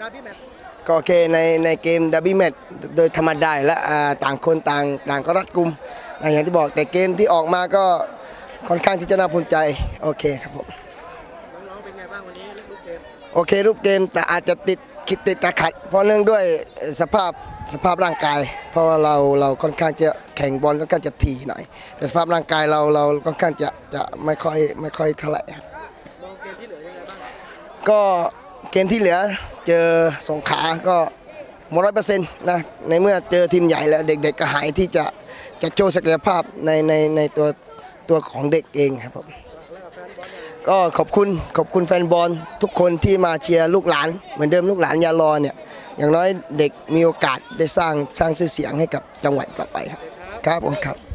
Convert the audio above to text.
ดาร์บี้แมตช์ก็โอเคในในเกมดับบี้แมตช์โดยธรรมดาและอ่าต่างคนต่างต่างก็รัดกุมนะอย่างที่บอกแต่เกมที่ออกมาก็ค่อนข้างที่จะน่าภูมิใจโอเคครับผมน้องๆเป็นไงบ้างวันนี้ลูกเกมโอเครูปเกมแต่อาจจะติดคิดติดตะขัด เพราะเนื่องด้วยสภาพสภาพร่างกาย เพราะว่าเราเราค่อนข้างจะแข่งบอลค่อนข้างจะทีหน่อย แต่สภาพร่างกายเราเราค่อนข้างจะจะไม่ค่อยไม่ค่อยเท่าไหร่ครับมองเกมที่เหลือยังไงบ้างก็เกมที่เหลือ เจอสงขาก็หมดร้อยเปอร์เซ็นต์นะในเมื่อเจอทีมใหญ่แล้วเด็กๆก็หายที่จะจะโชว์ศักยภาพในในในตัวตัวของเด็กเองครับผมก็ขอบคุณขอบคุณแฟนบอลทุกคนที่มาเชียร์ลูกหลาน เหมือนเดิมลูกหลานยารอเนี่ยอย่างน้อยเด็กมีโอกาสได้สร้างสร้างชื่อเสียงให้กับจังหวัดต่อไปครับครับผมครับ